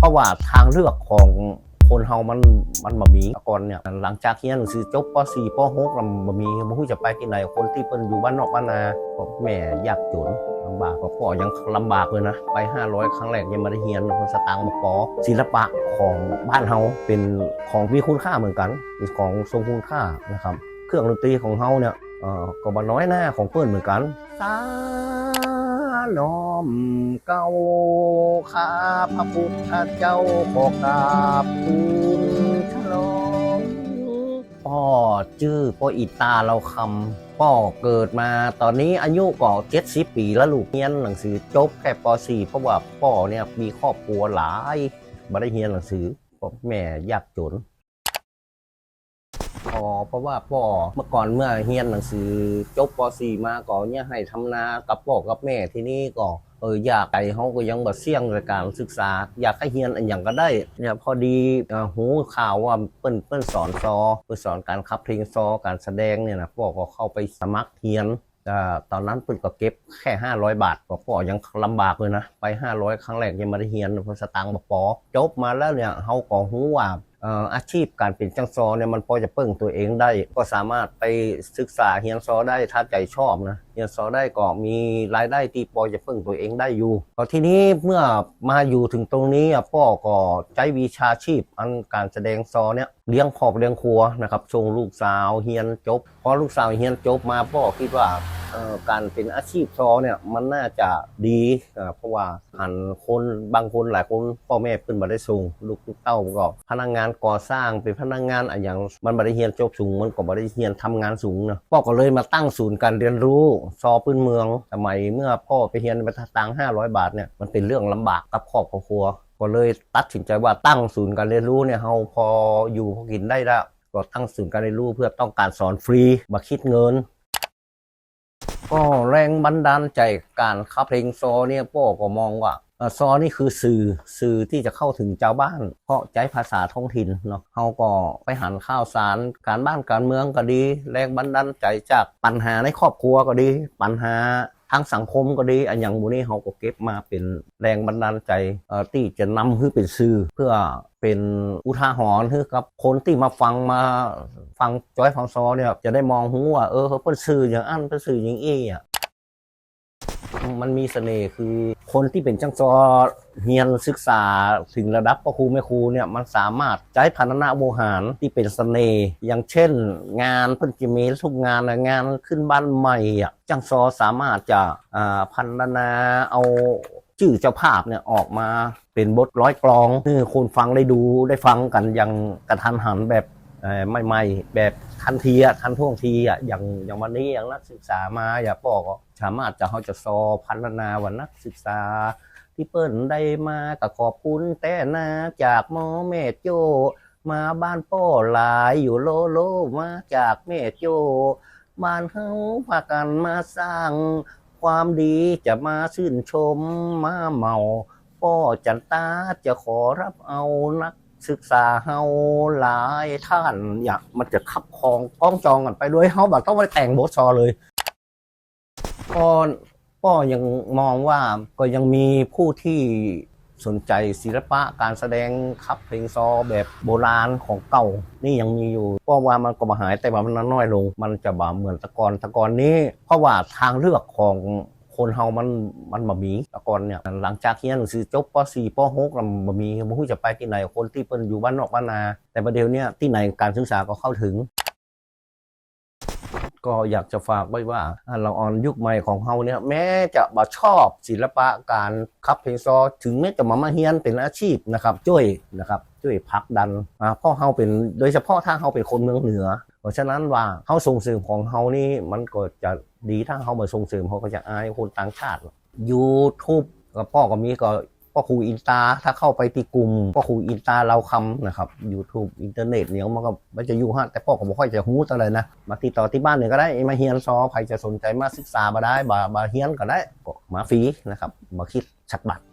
เพราะว่าทางเลือกของคนเฮามันมันบ่มีก่อนเนี่ยหลังจากเรียนหนังสือจบป .4 ป .6 แล้วบ่มีบ่ฮู้จะไปที่ไหนคนที่เพิ่นอยู่บ้านนอกบ้านนาก็แม่ยากจนลำบากก็พ่อยังลำบากเลยนะ ไป 500 ครั้งแรกยังม่ได้เรียนเพราะสตางค์บ่พอศิลปะของบ้านเฮาเป็นของมีคุณค่าเหมือนกันเป็นของทรงคุณค่านะครับ เครื่องดนตรีของเฮาเนี่ยเอ่อก็บ่น้อยหน้าของเพิ่นเหมือนกันสา น้อมเก้าข้าพระพุทธเจ้าขอกราบทูลฉลองพ่อชื่อพ่ออิตาเราคำพ่อเกิดมาตอนนี้อายุก็เจ็ดสิบปีแล้วลูกเรียนหนังสือจบแค่ป .4 เพราะว่าพ่อเนี่ยมีครอบครัวหลายไม่ได้เรียนหนังสือพราะแม่ยากจน เพราะว่าพ่อเมื่อก่อนเมื่อเรียนหนังสือจบป .4 มาก็เนี่ยให้ทำนากับพ่อกับแม่ที่นี่ก็เอออยากไก่เขาก็ยังบ่เสี่ยงในการศึกษา อยากให้เรียนอันอย่างก็ได้เนี่ยพอดีหูข่าวว่าเปิ้นเปิ้นสอนซอเปิ้นสอนการขับเพลงซอการแสดงเนี่ยนะพ่อก็เข้าไปสมัครเรียนอ่ตอนนั้นเปิ้นก็เก็บแค่ 500 บาทก็พ่อยังลำบากเลยนะ ไป 500 ครั้งแรกยังไม่ได้เรียนเพราะสตางค์บ่พอจบมาแล้วเนี่ยเฮาก็ฮู้ว่า อาชีพการเป็นจังซอเนี่ยมันพอจะเปิ้งตัวเองได้ ก็สามารถไปศึกษาเฮียนซอได้ถ้าใจชอบนะเฮียนซอได้ก็มีรายได้ที่พอจะเปิ้งตัวเองได้อยู่ก็ทีนี้เมื่อมาอยู่ถึงตรงนี้พ่อก็ใช้วิชาชีพ อันการแสดงซอเนี่ยเลี้ยงครอบเลี้ยงครัวนะครับส่งลูกสาวเฮียนจบพอลูกสาวเฮียนจบมาพ่อคิดว่า การเป็นอาชีพซอเนี่ยมันน่าจะดีเพราะว่าหันคนบางคนหลายคนพ่อแม่เพิ่นบ่ได้ส่งลูกเต้าก็พนักงานก่อสร้างเป็นพนักงานอะอย่างมันบ่ได้เรียนจบสูงมันก็บ่ได้เรียนทำงานสูงเนาะพ่อก็เลยมาตั้งศูนย์การเรียนรู้ซอพื้นเมืองสมัยเมื่อพ่อไปเรียนไปตังค์500บาทเนี่ยมันเป็นเรื่องลำบากกับครอบครัวก็เลยตัดสินใจว่าตั้งศูนย์การเรียนรู้เนี่ยเฮาพออยู่พอกินได้แล้วก็ตั้งศูนย์การเรียนรู้เพื่อต้องการสอนฟรีบ่คิดเงิน ก็แรงบันดาลใจการขับเพลงซอเนี่ยพ่อก็มองว่าเอ่อซอนี่คือสื่อสื่อที่จะเข้าถึงชาวบ้าน เพราะใช้ภาษาท้องถิ่นเนาะเขาก็ไปหันข้าวสารการบ้านการเมืองก็ดี แรงบันดาลใจจากปัญหาในครอบครัวก็ดี ปัญหา ทางสังคมก็ดีอันอย่างบุนี้เขาก็เก็บมาเป็นแรงบันดาลใจที่จะนำให้เป็นสื่อเพื่อเป็นอุทาหรณ์ให้กับคนที่มาฟังมาฟังจอยฟังซอเนี่ยจะได้มองหูว่าเออเขาเป็นสื่ออย่างอันเป็นสื่ออย่างเออะ มันมีเสน่ห์คือคนที่เป็นจังซอเรียนศึกษาถึงระดับพ่อครูแม่ครูเนี่ยมันสามารถใช้พันธนาโวหารที่เป็นเสน่ห์อย่างเช่น งานเพิ่นจะมีทุกงานงานขึ้นบ้านใหม่อะจังซอสามารถจะพันธนาเอาชื่อเจ้าภาพเนี่ยออกมาเป็นบทร้อยกลองให้คนฟังได้ดูได้ฟังกันอย่างกระทันหันแบบ ใหม่ๆ แบบทันทีอะทันท่วงทีอะอย่างอย่างวันนี้อย่างนักศึกษามาอย่าบอกสามารถจะเขาจะซอพัฒนาวันนักศึกษา ที่เปิ้นได้มาก็ขอบคุณแต่นาจากหมอแม่โจ มาบ้านป้อหลายอยู่โลโลมาจากแม่โจบ้านเฮาพากันมาสร้าง ความดีจะมาชื่นชมมาเมาป้อจันตาจะขอรับเอานัก ศึกษาเฮาหลายท่านอยากมันจะขับคองก้องจองกันไปด้วยเฮาแบบต้องไปแต่งบทซอเลยก็ก็ยังมองว่าก็ยังมีผู้ที่สนใจศิลปะการแสดงขับเพลงซอแบบโบราณของเก่า นี่ยังมีอยู่เพราะว่ามันก็มาหายแต่ว่ามันน้อยลง มันจะบ่เหมือนตะกอนตะกอนนี้ เพราะว่าทางเลือกของ คนเฮามันมันบ่มีแตะกอนเนี่ยหลังจากเรียนหนังสือจบป .4 ป .6 แล้วบ่มีบ่ฮู้จะไปที่ไหนคนที่เพิ่นอยู่บ้านนอกบ้านนา แต่ประเดี๋ยวเนี้ยที่ไหนการศึกษาก็เข้าถึงก็อยากจะฝากไว้ว่าเราออนยุคใหม่ของเฮาเนี่ยแม้จะบ่ชอบศิลปะการขับเพลงซอ ถึงแม้จะมามาเฮียนเป็นอาชีพนะครับช่วยนะครับช่วยผลักดันอ่าเพราะเฮาเป็นโดยเฉพาะถ้าเฮาเป็นคนเมืองเหนือ เพราะฉะนั้นว่าเฮาส่งเสริมของเฮานี่มันก็จะดีถ้าเฮามาส่งเสริมเขาก็จะอายคนต่างชาติ YouTube ก็พ่อก็มีก็พ่อครูอินตาถ้าเข้าไปที่กลุ่มพ่อครูอินตาเราคำนะครับ YouTube อินเทอร์เน็ตเนี่ยมันก็มันจะอยู่ฮะแต่พ่อก็บ่ค่อยจะฮู้อะไรนะมาติดต่อที่บ้านเนี่ยก็ได้มาเฮียนซอใครจะสนใจมาศึกษามาได้บาบาเฮียนก็ได้ก็มาฟรีนะครับมาคิดชักบัตร